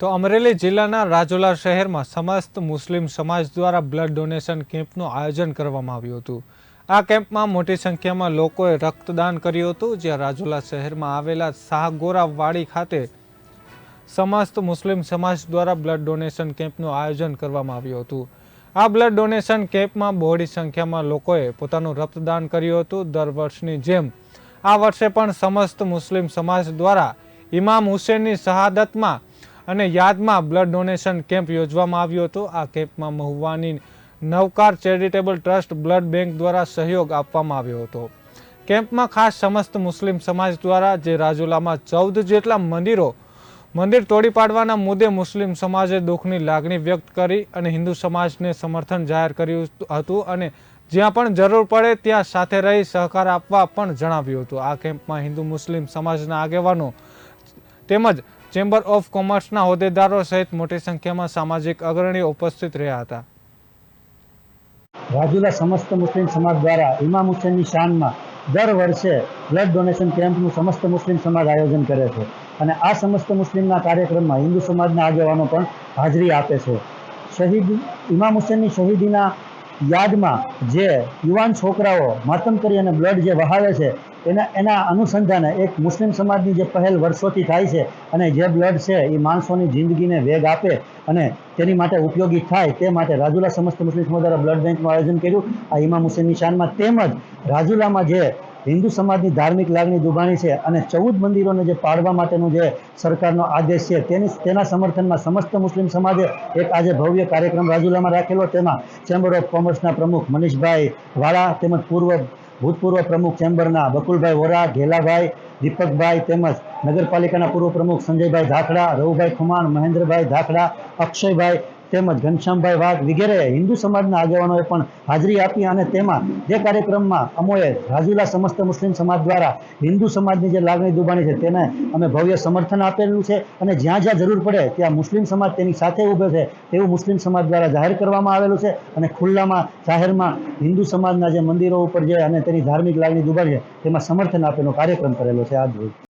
તો અમરેલી જિલ્લાના રાજુલા શહેરમાં સમસ્ત મુસ્લિમ સમાજ દ્વારા બ્લડ ડોનેશન કેમ્પનું આયોજન કરવામાં આવ્યું હતું. આ કેમ્પમાં મોટી સંખ્યામાં લોકોએ રક્તદાન કર્યું હતું, જ્યાં રાજુલા શહેરમાં આવેલા શાહગોરાવાડી ખાતે સમસ્ત મુસ્લિમ સમાજ દ્વારા બ્લડ ડોનેશન કેમ્પનું આયોજન કરવામાં આવ્યું હતું. આ બ્લડ ડોનેશન કેમ્પમાં બહોળી સંખ્યામાં લોકોએ પોતાનું રક્તદાન કર્યું હતું. દર વર્ષની જેમ આ વર્ષે પણ સમસ્ત મુસ્લિમ સમાજ દ્વારા ઇમામ હુસેનની શહાદતમાં અને યાદમાં બ્લડ ડોનેશન કેમ્પ યોજવામાં આવ્યો હતો. આ કેમ્પમાં મહુવાની Navkar charitable trust blood bank દ્વારા સહયોગ આપવામાં આવ્યો હતો. કેમ્પમાં ખાસ સમસ્ત મુસ્લિમ સમાજ દ્વારા, જે રાજુલામાં ચૌદ જેટલા મંદિરો, મંદિર તોડી પાડવાના મુદ્દે મુસ્લિમ સમાજે દુઃખની લાગણી વ્યક્ત કરી અને હિન્દુ સમાજને સમર્થન જાહેર કર્યું હતું અને જ્યાં પણ જરૂર પડે ત્યાં સાથે રહી સહકાર આપવા પણ જણાવ્યું હતું. આ કેમ્પમાં હિન્દુ મુસ્લિમ સમાજના આગેવાનો તેમજ ચેમ્બર ઓફ કોમર્સના હોદ્દેદારો સહિત મોટી સંખ્યામાં સામાજિક અગ્રણીઓ ઉપસ્થિત રહ્યા હતા. રાજુલા સમસ્ત મુસ્લિમ સમાજ દ્વારા ઇમામ હુસેનની શાનમાં દર વર્ષે બ્લડ ડોનેશન કેમ્પનું સમસ્ત મુસ્લિમ સમાજ આયોજન કરે છે અને આ સમસ્ત મુસ્લિમના કાર્યક્રમમાં હિન્દુ સમાજના આગેવાનો પણ હાજરી આપે છે. શહીદ ઇમામ હુસેનની શહીદીના યાદમાં જે યુવાન છોકરાઓ માતમ કરી અને બ્લડ જે વહાવે છે એના એના અનુસંધાને એક મુસ્લિમ સમાજની જે પહેલ વર્ષોથી થાય છે અને જે બ્લડ છે એ માણસોની જિંદગીને વેગ આપે અને તેની માટે ઉપયોગી થાય તે માટે રાજુલા સમસ્ત મુસ્લિમ સમાજ દ્વારા બ્લડ બેંકનું આયોજન કર્યું. આ ઇમામ હુસેનની શાનમાં તેમજ રાજુલામાં જે હિન્દુ સમાજની ધાર્મિક લાગણી દુભાણી છે અને ચૌદ મંદિરોને જે પાડવા માટેનો જે સરકારનો આદેશ છે તેની, તેના સમર્થનમાં સમસ્ત મુસ્લિમ સમાજે એક આજે ભવ્ય કાર્યક્રમ રાજુલામાં રાખેલો. તેમાં ચેમ્બર ઓફ કોમર્સના પ્રમુખ મનીષભાઈ વાળા તેમજ પૂર્વ ભૂતપૂર્વ પ્રમુખ ચેમ્બરના બકુલભાઈ વોરા, ઘેલાભાઈ, દીપકભાઈ તેમજ નગરપાલિકાના પૂર્વ પ્રમુખ સંજયભાઈ ધાખડા રવુભાઈ ખુમાણ, મહેન્દ્રભાઈ ધાખડા અક્ષયભાઈ તેમજ ઘનશ્યામભાઈ વાઘ વગેરે હિન્દુ સમાજના આગેવાનોએ પણ હાજરી આપી અને તેમાં જે કાર્યક્રમમાં અમોએ રાજુલા સમસ્ત મુસ્લિમ સમાજ દ્વારા હિન્દુ સમાજની જે લાગણી દુબાણી છે તેને અમે ભવ્ય સમર્થન આપેલું છે અને જ્યાં જ્યાં જરૂર પડે ત્યાં મુસ્લિમ સમાજ તેની સાથે ઊભો છે તેવું મુસ્લિમ સમાજ દ્વારા જાહેર કરવામાં આવેલું છે અને ખુલ્લામાં જાહેરમાં હિન્દુ સમાજના જે મંદિરો ઉપર જે અને તેની ધાર્મિક લાગણી દુબાણી છે તેમાં સમર્થન આપેલો કાર્યક્રમ કરેલો છે રોજ.